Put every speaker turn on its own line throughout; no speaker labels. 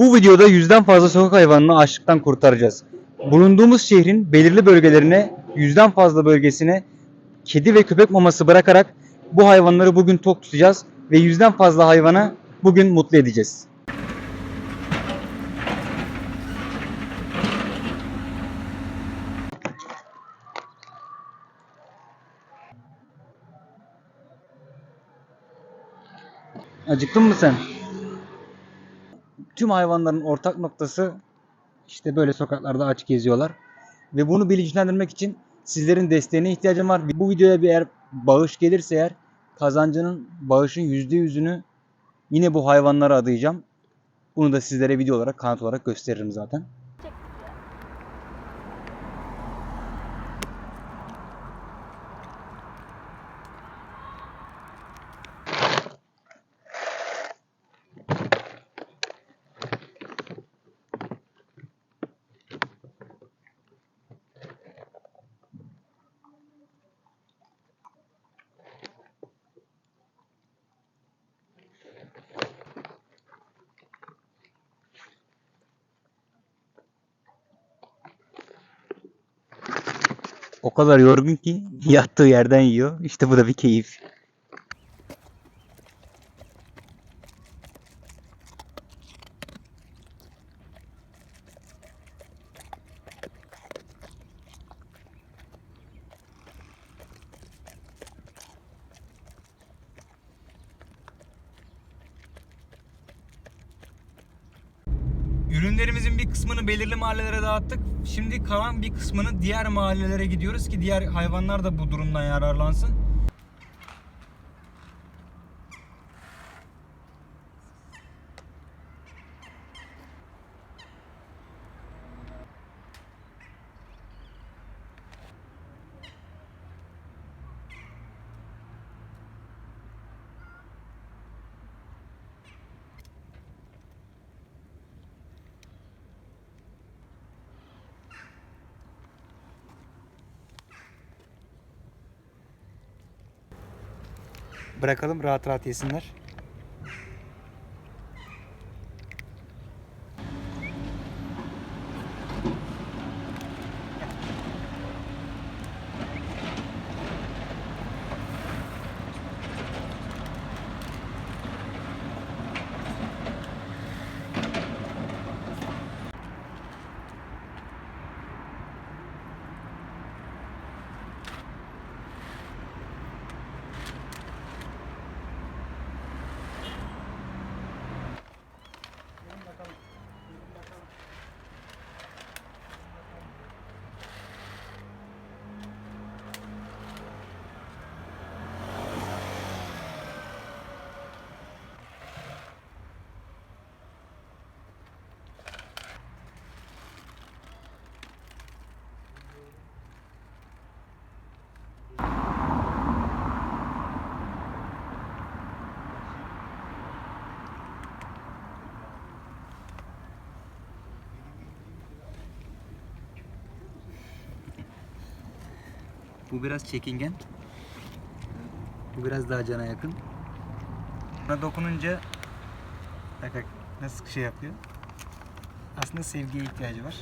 Bu videoda yüzden fazla sokak hayvanını açlıktan kurtaracağız. Bulunduğumuz şehrin belirli bölgelerine, yüzden fazla bölgesine kedi ve köpek maması bırakarak bu hayvanları bugün tok tutacağız ve yüzden fazla hayvana bugün mutlu edeceğiz. Acıktın mı sen? Tüm hayvanların ortak noktası işte böyle sokaklarda aç geziyorlar. Ve bunu bilinçlendirmek için sizlerin desteğine ihtiyacım var. Bu videoya bir eğer bağış gelirse eğer kazancının bağışın %100'ünü yine bu hayvanlara adayacağım. Bunu da sizlere video olarak kanıt olarak gösteririm zaten. O kadar yorgun ki yattığı yerden yiyor. İşte bu da bir keyif. Ürünlerimizin bir kısmını belirli mahallelere dağıttık. Şimdi kalan bir kısmını diğer mahallelere gidiyoruz ki diğer hayvanlar da bu durumdan yararlansın. Bırakalım rahat rahat yesinler. Bu biraz çekingen. Bu biraz daha cana yakın. Buna dokununca bak bak nasıl şey yapıyor. Aslında sevgiye ihtiyacı var.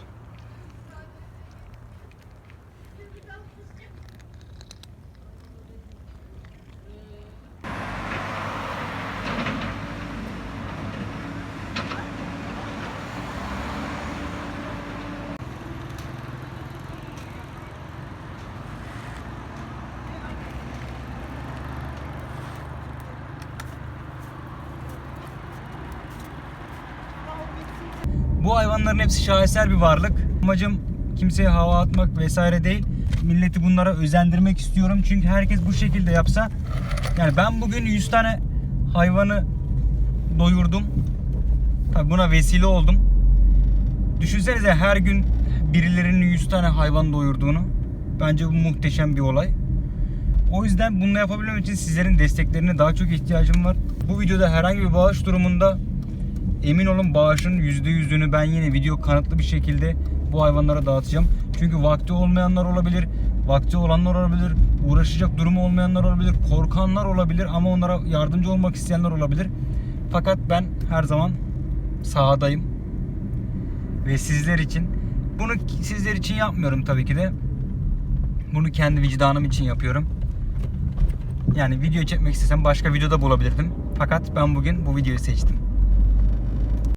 Bu hayvanların hepsi şaheser bir varlık. Amacım kimseye hava atmak vesaire değil. Milleti bunlara özendirmek istiyorum. Çünkü herkes bu şekilde yapsa yani ben bugün 100 tane hayvanı doyurdum. Tabii buna vesile oldum. Düşünsenize her gün birilerinin 100 tane hayvan doyurduğunu. Bence bu muhteşem bir olay. O yüzden bunu yapabilmem için sizlerin desteklerine daha çok ihtiyacım var. Bu videoda herhangi bir bağış durumunda emin olun bağışın %100'ünü ben yine video kanıtlı bir şekilde bu hayvanlara dağıtacağım. Çünkü vakti olmayanlar olabilir, vakti olanlar olabilir, uğraşacak durumu olmayanlar olabilir, korkanlar olabilir ama onlara yardımcı olmak isteyenler olabilir. Fakat ben her zaman sahadayım. ve sizler için. Bunu sizler için yapmıyorum tabii ki de. Bunu kendi vicdanım için yapıyorum. Yani video çekmek istesem başka videoda bulabilirdim. Fakat ben bugün bu videoyu seçtim.